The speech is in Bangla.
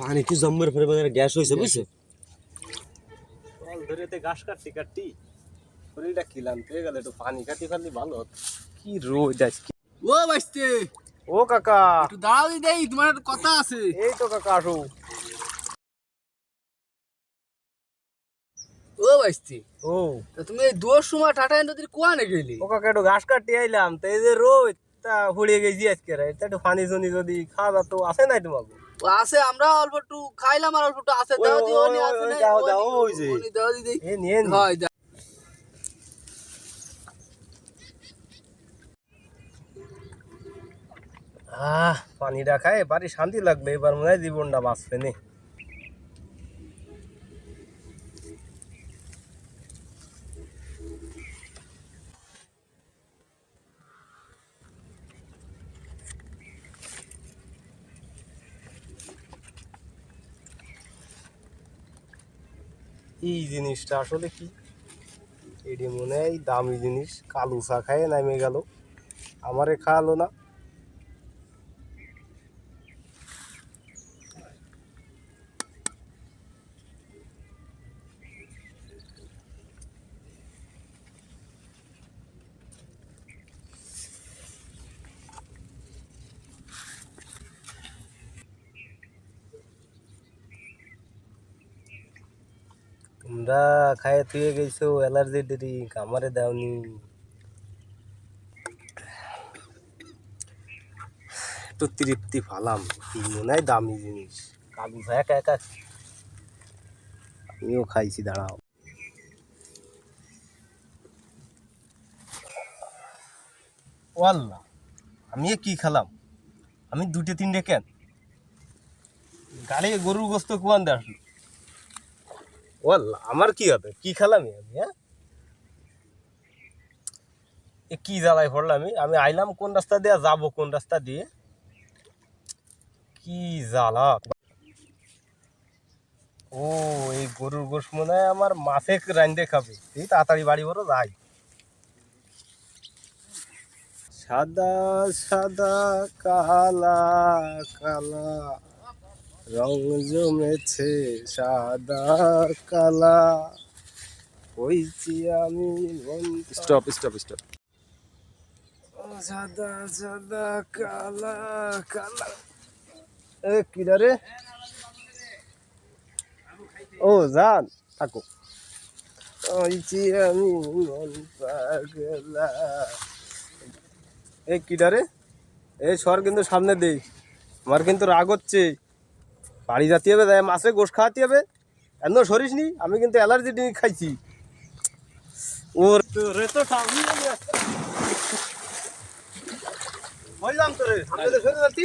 পানি কি জম্মের ফেরে মানে গ্যাস হয়েছে বুঝছ? ঘাস কাটতে কাটতি। শরীরটা খিলাম পেয়ে গেলে একটু পানি কাটি ফেললি ভালো কি রোদ আজকে। ও বাইস্তে ও কাকা। একটু দাঁড়াও দেই তোমার একটা কথা আছে। এই তো কাকা আসো। ও বাইস্তে ও। তা তুমি এই দোর সময় টাটা নদীর কোয়ানে গেলি ও কাকা একটু ঘাস কাটতে আইলাম। তো এই যে রোদ তা হুড়িয়ে গেছি আজকে রে। তা একটু পানি জনি যদি খাওয়া তো আছে নাই তোমাকে? আছে আমরা অল্প একটু খাইলাম আর অল্প একটু আছে দাও দি ওই, ওনি আছে না দাও, দাও, ওই যে। দাও দি এ নিয়ে নি হয় দাও। আহ পানিটা খায় বাড়ি শান্তি লাগবে এবার মনে হয় জীবনটা বাঁচবে নে এই জিনিসটা আসলে কি? এটি মনে হয় দামি জিনিস। কালো চা খায় নামে গেল। আমারে খাওয়ালো না। তোমরা খায় থুয়ে গেছো অ্যালার্জি ড্রিঙ্ক আমারে দাওনি। তো তৃপ্তি ফালাম মনে হয় দামি জিনিস। কালু ভাই একা আমিও খাইছি, দাঁড়াও। ওয়াল্লা আমি কি খেলাম? আমি দুটো তিনটে কেন? গাড়ি গরুর গোস্ত কুয়ান আসলো? আমার কি হবে? কি খেলাম আমি হ্যাঁ? এ কি জ্বালায় পড়লাম আমি? আইলাম কোন রাস্তা দিয়ে, যাব কোন রাস্তা দিয়ে? কি জ্বালা? ও, এই গরুর গোশ মনে হয় আমার মাছে রান্ধে খাবে। এই তাড়াতাড়ি বাড়ি বড় যাই। সাদা সাদা, কালা কালা। রং জমেছে সাদা কালা। হইছি আমি স্টপ স্টপ স্টপ। সাদা সাদা কালা কালা। এ কিরা রে? ও জান থাকো। হইছি আমি মন পাগলা। এ কিরা রে? এই সর কিন্তু সামনে দেই। আমার কিন্তু রাগ হচ্ছে। বাড়ি যাতে হবে, তাই মাছে গোশ খাওয়াতে হবে। এত সরিস নি আমি কিন্তু অ্যালার্জি ড্রিঙ্ক খাইছি। ওর তো রে তো বললাম তোরে যাচ্ছি।